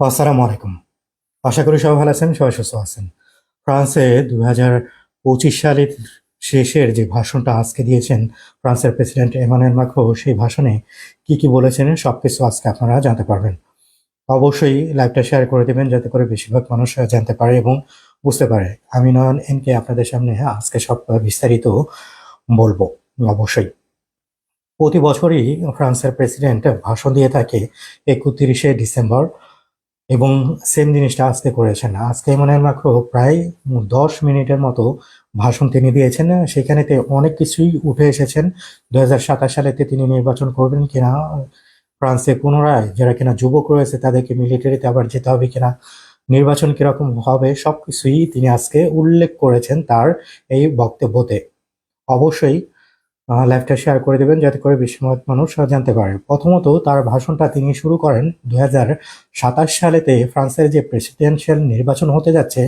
আসসালামু আলাইকুম। আশা করি সবাই ভালো আছেন, সবাই সুস্থ আছেন। ফ্রান্সে দু হাজার পঁচিশ সালের শেষের যে ভাষণটা আজকে দিয়েছেন ফ্রান্সের প্রেসিডেন্ট এমানুয়েল মাখো সেই ভাষণে কি কি বলেছেন সব কিছু আজকে আপনারা জানতে পারবেন। অবশ্যই লাইভটা শেয়ার করে দেবেন, যাতে করে বেশিরভাগ মানুষ জানতে পারে এবং বুঝতে পারে। আমি নয়ন এনকে আপনাদের সামনে আজকে সব বিস্তারিত বলব, অবশ্যই। প্রতি বছরই ফ্রান্সের প্রেসিডেন্ট ভাষণ দিয়ে থাকে একত্রিশে ডিসেম্বর। এবং সেম জিনিসটা আজকে করেছেন। আজকে ইমানুয়েল মাক্রো প্রায় দশ মিনিটের মতো ভাষণ তিনি দিয়েছেন। সেখানেতে অনেক কিছুই উঠে এসেছেন। দু হাজার সাতাশ সালেতে তিনি নির্বাচন করবেন কিনা, ফ্রান্সে পুনরায় যারা কিনা যুবক রয়েছে তাদেরকে মিলিটারিতে আবার যেতে হবে কিনা, নির্বাচন কীরকম হবে, সবকিছুই তিনি আজকে উল্লেখ করেছেন তার এই বক্তব্যতে। অবশ্যই লাইভটা শেয়ার করে দেবেন যাতে করে বিশ্বমত মানুষ জানতে পারে। প্রথমত তার ভাষণটা তিনি শুরু করেন দু সাতাশ সালেতে ফ্রান্সের যে প্রেসিডেন্সিয়াল নির্বাচন হতে যাচ্ছে,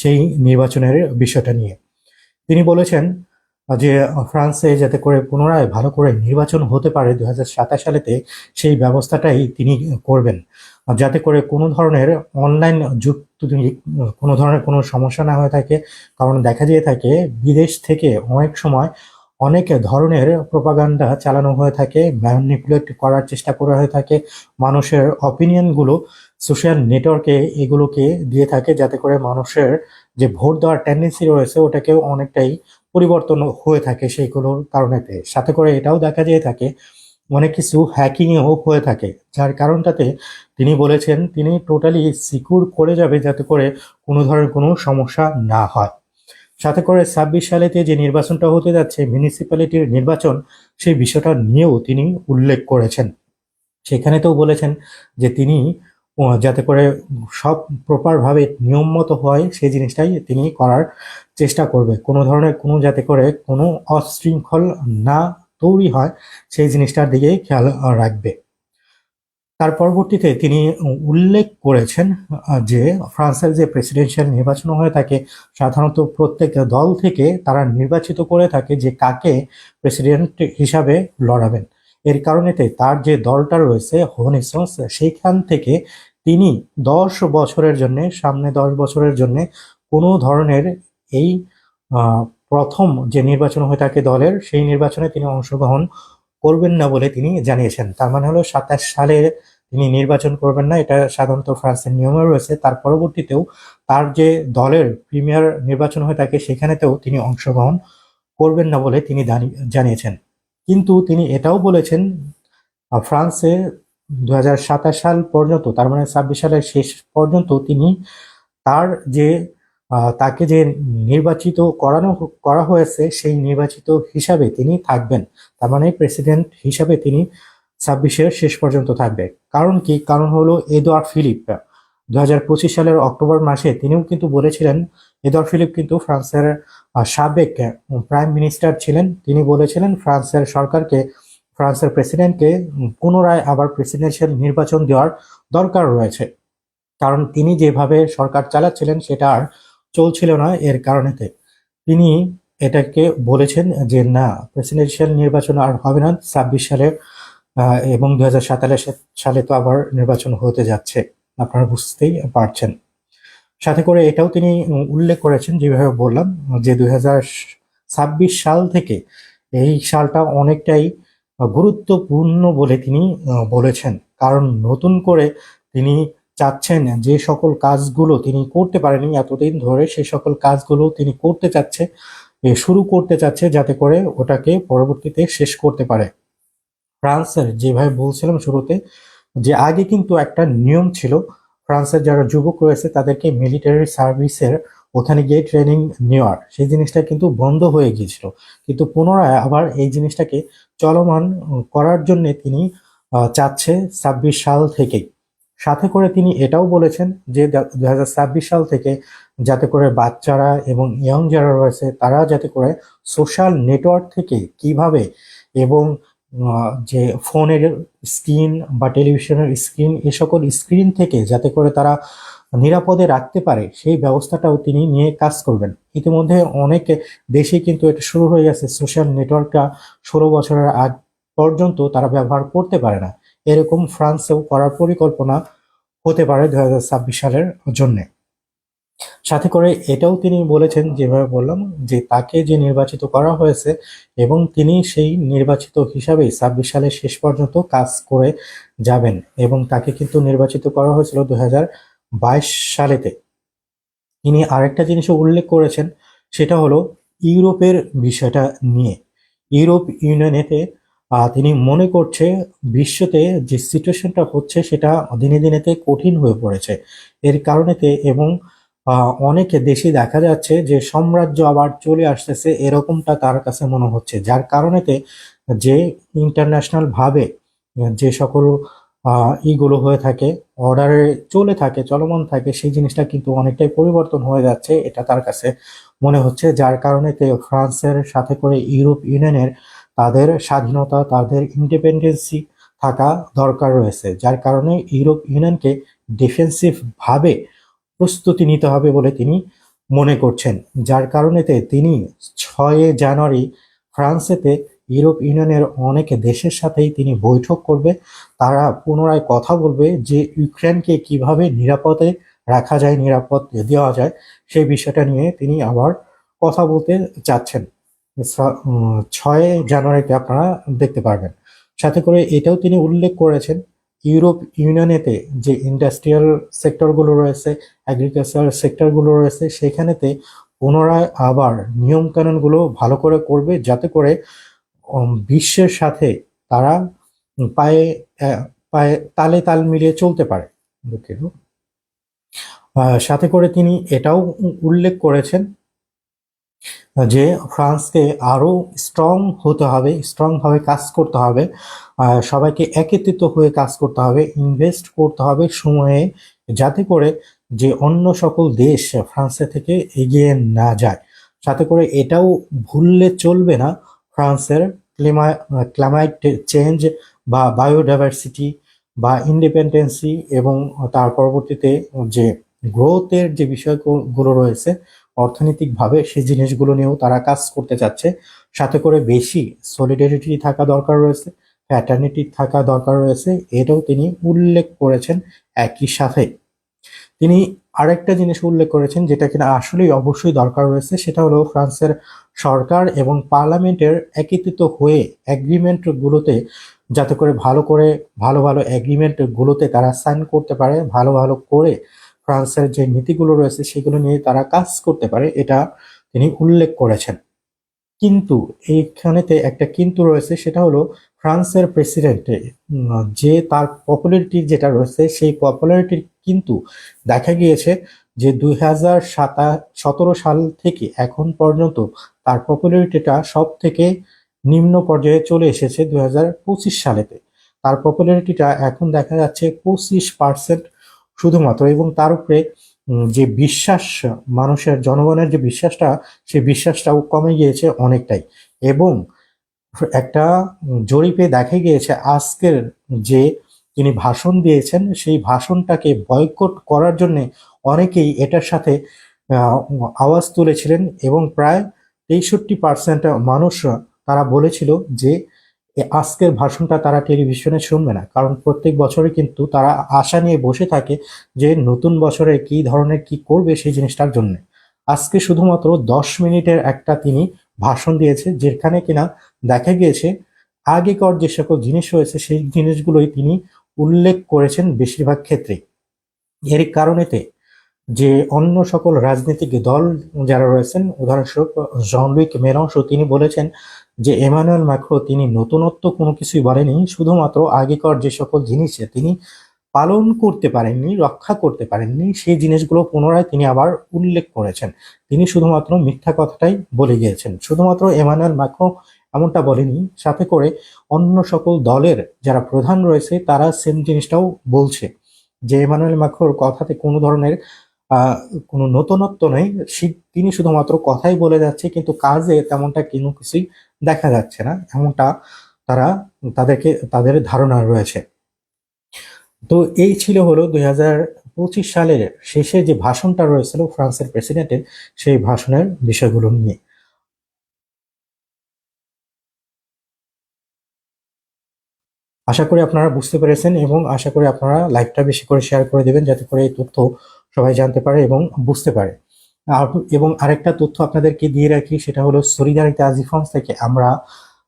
সেই নির্বাচনের বিষয়টা নিয়ে। তিনি বলেছেন যে ফ্রান্সে যাতে করে পুনরায় ভালো করে নির্বাচন হতে পারে দুই হাজার সাতাশ সালেতে, সেই ব্যবস্থাটাই তিনি করবেন। যাতে করে কোনো ধরনের অনলাইন যুক্ত কোনো ধরনের কোনো সমস্যা না হয়ে থাকে, কারণ দেখা যেয়ে থাকে বিদেশ থেকে অনেক সময় অনেক ধরনের প্রোপাগান্ডা চালানো হয়ে থাকে ম্যানিপুলেট করার চেষ্টা করা হয়ে থাকে, মানুষের অপিনিয়নগুলো সোশ্যাল নেটওয়ার্কে এগুলোকে দিয়ে থাকে যাতে করে মানুষের যে ভোট দেওয়ার টেন্ডেন্সি রয়েছে ওটাকেও অনেকটাই পরিবর্তন হয়ে থাকে সেইগুলোর কারণেতে। সাথে করে এটাও দেখা যেয়ে থাকে, অনেক কিছু হ্যাকিংও হয়ে থাকে, যার কারণটাতে তিনি বলেছেন, তিনি টোটালি সিকিউর করে যাবে যাতে করে কোনো ধরনের কোনো সমস্যা না হয়। সাথে করে ছাব্বিশ সালেতে যে নির্বাচনটা হতে যাচ্ছে মিউনিসিপ্যালিটির নির্বাচন, সেই বিষয়টা নিয়েও তিনি উল্লেখ করেছেন। সেখানে তো বলেছেন যে তিনি যাতে করে সব প্রপারভাবে নিয়ম মতো হয়, সেই জিনিসটাই তিনি করার চেষ্টা করবে। কোনো ধরনের কোনো যাতে করে কোনো অশৃঙ্খল না তৈরি হয়, সেই জিনিসটার দিকে খেয়াল রাখবে। তার পরবর্তীতে তিনি উল্লেখ করেছেন যে ফ্রান্সের যে প্রেসিডেন্সিয়াল নির্বাচন হয়ে থাকে সাধারণত প্রত্যেক দল থেকে তারা নির্বাচিত করে থাকে যে কাকে প্রেসিডেন্ট হিসাবে লড়াবেন। এর কারণেতে তার যে দলটা রয়েছে হোনেসন্স সেইখান থেকে তিনি দশ বছরের জন্য, সামনে দশ বছরের জন্য কোনো ধরনের এই প্রথম যে নির্বাচন হয়ে থাকে দলের, সেই নির্বাচনে তিনি অংশগ্রহণ করবেন না বলে তিনি জানিয়েছেন। তার মানে হলো সাতাশ সালে তিনি নির্বাচন করবেন না, এটা সাধারণত ফ্রান্সের নিয়মে রয়েছে। তার পরবর্তীতেও তার যে দলের প্রিমিয়ার নির্বাচন হয়ে থাকে, সেখানেতেও তিনি অংশগ্রহণ করবেন না বলে তিনি জানি- জানিয়েছেন। কিন্তু তিনি এটাও বলেছেন ফ্রান্সে দু হাজার সাতাশ সাল পর্যন্ত, তার মানে ছাব্বিশ সালের শেষ পর্যন্ত তিনি তার যে তাকে যে নির্বাচিত করানো করা হয়েছে, সেই নির্বাচিত হিসাবে তিনি থাকবেন। তার মানে প্রেসিডেন্ট হিসাবে তিনি ছাব্বিশের শেষ পর্যন্ত থাকবে। কারণ কি? কারণ হলো এদোয়ার্ড ফিলিপ। দু হাজার পঁচিশ সালের অক্টোবর মাসে তিনিও কিন্তু বলেছিলেন, এদোয়ার্ড ফিলিপ কিন্তু ফ্রান্সের সাবেক প্রাইম মিনিস্টার ছিলেন। তিনি বলেছিলেন, ফ্রান্সের সরকারকে, ফ্রান্সের প্রেসিডেন্টকে পুনরায় আবার প্রেসিডেন্সিয়াল নির্বাচন দেওয়ার দরকার রয়েছে। কারণ তিনি যেভাবে সরকার চালাচ্ছিলেন, সেটা আর চলছিল না এর কারণেতে। তিনি এটাকে বলেছেন যে, না প্রেসিডেন্সিয়াল নির্বাচন আর হবে না। ছাব্বিশ সালে এবং দু হাজার সালে তো আবার নির্বাচন হতে যাচ্ছে। আপনারা বুঝতেই পারছেন। সাথে করে এটাও তিনি উল্লেখ করেছেন, যেভাবে বললাম যে, দুই হাজার ছাব্বিশ সাল থেকে এই সালটা অনেকটাই গুরুত্বপূর্ণ বলে তিনি বলেছেন। কারণ নতুন করে তিনি চাচ্ছেন যে সকল কাজগুলো তিনি করতে পারেনি এতদিন ধরে সেই সকল কাজগুলো তিনি করতে চাচ্ছে শুরু করতে চাচ্ছে যাতে করে ওটাকে পরবর্তীতে শেষ করতে পারে। ফ্রান্সের যেভাবে বলছিলাম শুরুতে, যে আগে কিন্তু একটা নিয়ম ছিল ফ্রান্সের যারা যুবক রয়েছে তাদেরকে মিলিটারি সার্ভিসের ওখানে গিয়ে ট্রেনিং নেওয়ার। সেই জিনিসটা কিন্তু বন্ধ হয়ে গিয়েছিল। কিন্তু পুনরায় আবার এই জিনিসটাকে চলমান করার জন্য তিনি চাচ্ছে ছাব্বিশ সাল থেকেই। সাথে করে তিনি এটাও বলেছেন যে দু হাজার ছাব্বিশ সাল থেকে যাতে করে বাচ্চারা এবং ইয়ং যারা রয়েছে, তারা যাতে করে সোশ্যাল নেটওয়ার্ক থেকে কীভাবে এবং যে ফোনের স্ক্রিন বা টেলিভিশনের স্ক্রিন এ সকল স্ক্রিন থেকে যাতে করে তারা নিরাপদে রাখতে পারে, সেই ব্যবস্থাটাও তিনি নিয়ে কাজ করবেন। ইতিমধ্যে অনেক দেশে কিন্তু এটা শুরু হয়ে গেছে। সোশ্যাল নেটওয়ার্কটা ষোলো বছরের আগ পর্যন্ত তারা ব্যবহার করতে পারে না। এরকম ফ্রান্সেও করার পরিকল্পনা হতে পারে দু হাজার ছাব্বিশ সালের জন্যে। সাথে করে এটাও তিনি বলেছেন, যেভাবে বললাম, যে তাকে যে নির্বাচিত করা হয়েছে এবং তিনি সেই নির্বাচিত হিসাবেই ছাব্বিশ সালের শেষ পর্যন্ত কাজ করে যাবেন এবং তাকে কিন্তু নির্বাচিত করা হয়েছিল দু হাজার বাইশ সালেতে। তিনি আরেকটা জিনিস উল্লেখ করেছেন, সেটা হলো ইউরোপের বিষয়টা নিয়ে। ইউরোপ ইউনিয়নেতে তিনি মনে করছে বিশ্বতে যে সিচুয়েশনটা হচ্ছে সেটা দিনে দিনেতে কঠিন হয়ে পড়েছে। এর কারণেতে এবং অনেকে দেশে দেখা যাচ্ছে যে সাম্রাজ্য আবার চলে আসতেছে এরকমটা তার কাছে মনে হচ্ছে। যার কারণেতে যে ইন্টারন্যাশনাল ভাবে, যে সকল ইগুলো হয়ে থাকে অর্ডারে চলে থাকে, চলমান থাকে, সেই জিনিসটা কিন্তু অনেকটাই পরিবর্তন হয়ে যাচ্ছে, এটা তার কাছে মনে হচ্ছে। যার কারণেতে ফ্রান্সের সাথে করে ইউরোপ ইউনিয়নের তাদের স্বাধীনতা, তাদের ইন্ডিপেন্ডেন্সি থাকা দরকার রয়েছে, যার কারণে ইউরোপ ইউনিয়নকে ডিফেন্সিভ ভাবে প্রস্তুতি নিতে হবে বলে তিনি মনে করছেন। যার কারণেতে তিনি ছয় জানুয়ারি ফ্রান্সেতে ইউরোপ ইউনিয়নের অনেক দেশের সাথেই তিনি বৈঠক করবে। তারা পুনরায় কথা বলবে যে ইউক্রেনকে কীভাবে নিরাপদে রাখা যায়, নিরাপদ দেওয়া যায়, সেই বিষয়টা নিয়ে তিনি আবার কথা বলতে চাচ্ছেন। ছয় জানুয়ারিতে আপনারা দেখতে পারবেন। সাথে করে এটাও তিনি উল্লেখ করেছেন, ইউরোপ ইউনিয়নেতে যে ইন্ডাস্ট্রিয়াল সেক্টরগুলো রয়েছে এগ্রিকালচার সেক্টরগুলো রয়েছে, সেখানেতে পুনরায় আবার নিয়মকানুনগুলো ভালো করে করবে, যাতে করে বিশ্বের সাথে তারা পায়ে পায়ে তালে তাল মিলিয়ে চলতে পারে। সাথে করে তিনি এটাও উল্লেখ করেছেন যে ফ্রান্সকে আরও স্ট্রং হতে হবে স্ট্রংভাবে কাজ করতে হবে সবাইকে একত্রিত হয়ে কাজ করতে হবে ইনভেস্ট করতে হবে সময়ে, যাতে করে যে অন্য সকল দেশ ফ্রান্সের থেকে এগিয়ে না যায়। সাথে করে এটাও ভুললে চলবে না ফ্রান্সের ক্লিমা ক্লাইমেট চেঞ্জ বা বায়োডাইভার্সিটি বা ইন্ডিপেন্ডেন্সি এবং তার পরবর্তীতে যে গ্রোথের যে বিষয়গুলো রয়েছে অর্থনৈতিকভাবে সেই জিনিসগুলো নিয়েও তারা কাজ করতে চাচ্ছে। সাথে করে বেশি সলিডারিটি থাকা দরকার রয়েছে ফ্যাটার্নিটি থাকা দরকার রয়েছে, এটাও তিনি উল্লেখ করেছেন একই সাথে। তিনি আরেকটা জিনিস উল্লেখ করেছেন যেটা কিনা আসলেই অবশ্যই দরকার রয়েছে, সেটা হলো ফ্রান্সের সরকার এবং পার্লামেন্টের একত্রিত হয়ে এগ্রিমেন্ট গুলোতে যাতে করে ভালো করে, ভালো ভালো এগ্রিমেন্ট গুলোতে তারা সাইন করতে পারে, ভালো ভালো করে ফ্রান্সের যে নীতিগুলো রয়েছে, সেগুলো নিয়ে তারা কাজ করতে পারে, এটা তিনি উল্লেখ করেছেন। কিন্তু এইখানেতে একটা কিন্তু রয়েছে, সেটা হলো ফ্রান্সের প্রেসিডেন্টে যে তার পপুলারিটি যেটা রয়েছে, সেই পপুলারিটির কিন্তু দেখা গিয়েছে যে দুই হাজার সতেরো সাল থেকে এখন পর্যন্ত তার পপুলারিটিটা সব থেকে নিম্ন পর্যায়ে চলে এসেছে দুই হাজার পঁচিশ সালেতে। তার পপুলারিটিটা এখন দেখা যাচ্ছে পঁচিশ পার্সেন্ট শুধুমাত্র এবং তার উপরে যে বিশ্বাস, মানুষের, জনগণের যে বিশ্বাসটা সেই বিশ্বাসটাও কমে গিয়েছে অনেকটাই। এবং একটা জরিপে দেখা গিয়েছে, আজকের যে তিনি ভাষণ দিয়েছেন, সেই ভাষণটাকে বয়কট করার জন্য অনেকেই এটার সাথে আওয়াজ তুলেছিলেন এবং প্রায় তেষট্টি পার্সেন্ট মানুষ, তারা বলেছিল যে আজকের ভাষণটা তারা টেলিভিশনে শুনবে না। কারণ প্রত্যেক বছরে কিন্তু তারা আশা নিয়ে বসে থাকে যে নতুন বছরে কি ধরনের কি করবে সেই জিনিসটার জন্য। আজকে শুধুমাত্র দশ মিনিটের একটা তিনি ভাষণ দিয়েছে, যেখানে কিনা দেখা গিয়েছে আগেকার যে সকল জিনিস রয়েছে সেই জিনিসগুলোই তিনি উল্লেখ করেছেন বেশিরভাগ ক্ষেত্রে। এর কারণেতে যে অন্য সকল রাজনৈতিক দল যারা রয়েছেন, উদাহরণস্বরূপ জন লুইক মেরংস তিনি বলেছেন যে এমানুয়েল ম্যাক্রো তিনি নতুনত্ব কোনো কিছুই বলেনি শুধুমাত্র আগেকার যে সকল জিনিস তিনি পালন করতে পারেননি, রক্ষা করতে পারেননি, সেই জিনিসগুলো পুনরায় তিনি আবার উল্লেখ করেছেন। তিনি শুধুমাত্র মিথ্যা কথাটাই বলে গিয়েছেন। শুধুমাত্র এমানুয়েল ম্যাক্রো এমনটা বলেনি, সাথে করে অন্য সকল দলের যারা প্রধান রয়েছে, তারা সেম জিনিসটাও বলছে, যে এমানুয়েল ম্যাক্রোর কথাতে কোনো ধরনের কোনো নতুনত্ব নেই। তিনি শুধুমাত্র কথাই বলে যাচ্ছে, কিন্তু কাজে তেমনটা কোনো কিছুই দেখা যাচ্ছে না, এমনটা তারা তাদেরকে, তাদের ধারণা রয়েছে। তো এই ছিল হলো দুই পঁচিশ সালের শেষে যে ভাষণটা রয়েছিল ফ্রান্সের প্রেসিডেন্টের, সেই ভাষণের বিষয়গুলো নিয়ে। আশা করি আপনারা বুঝতে পেরেছেন এবং আশা করি আপনারা লাইভটা বেশি করে শেয়ার করে দেবেন, যাতে করে এই তথ্য সবাই জানতে পারে এবং বুঝতে পারে। এবং আরেকটা তথ্য আপনাদেরকে দিয়ে রাখি, সেটা হলো সলিডারিতে আজিফন্স থেকে আমরা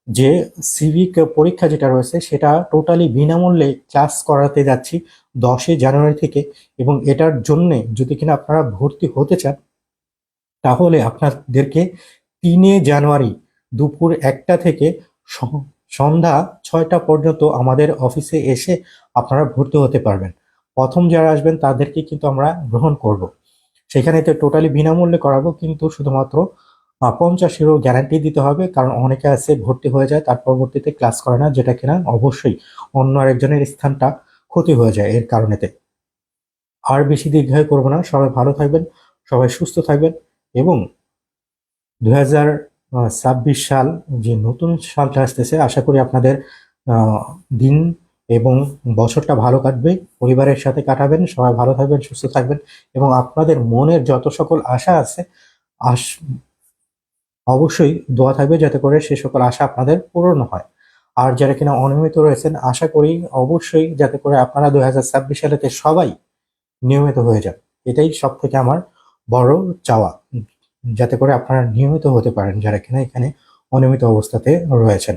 যে সিভিক পরীক্ষা যেটা রয়েছে, সেটা টোটালি বিনামূল্যে ক্লাস করাতে যাচ্ছি দশই জানুয়ারি থেকে। এবং এটার জন্যে যদি কিনা আপনারা ভর্তি হতে চান, তাহলে আপনাদেরকে তিনে জানুয়ারি দুপুর একটা থেকে সন্ধ্যা ছয়টা পর্যন্ত আমাদের অফিসে এসে আপনারা ভর্তি হতে পারবেন। প্রথম যারা আসবেন, তাদেরকে কিন্তু আমরা গ্রহণ করব। সেখানে তো টোটালি বিনামূল্যে করাবো, কিন্তু শুধুমাত্র পঞ্চাশ ইউরো গ্যারান্টি দিতে হবে, কারণ অনেকে আছে ভর্তি হয়ে যায়, তার পরবর্তীতে ক্লাস করে না, যেটা কিনা অবশ্যই অন্য আরেকজনের স্থানটা ক্ষতি হয়ে যায় এর কারণেতে। আর বেশি দীর্ঘায়ু করব না, সবাই ভালো থাকবেন, সবাই সুস্থ থাকবেন, এবং দু হাজার ছাব্বিশ সাল যে নতুন সালটা আসতেছে, আশা করি আপনাদের দিন এবং বছরটা ভালো কাটবে, পরিবারের সাথে কাটাবেন, সবাই ভালো থাকবেন, সুস্থ থাকবেন এবং আপনাদের মনের যত সকল আশা আছে, আশ, অবশ্যই দোয়া থাকবে যাতে করে সে সকল আশা আপনাদের পূরণ হয়। আর যারা কিনা অনিয়মিত রয়েছেন, আশা করি অবশ্যই যাতে করে আপনারা দুই হাজার ছাব্বিশ সালেতে সবাই নিয়মিত হয়ে যান। এটাই সব থেকে আমার বড় চাওয়া, যাতে করে আপনারা নিয়মিত হতে পারেন যারা কিনা এখানে অনিয়মিত অবস্থাতে রয়েছেন।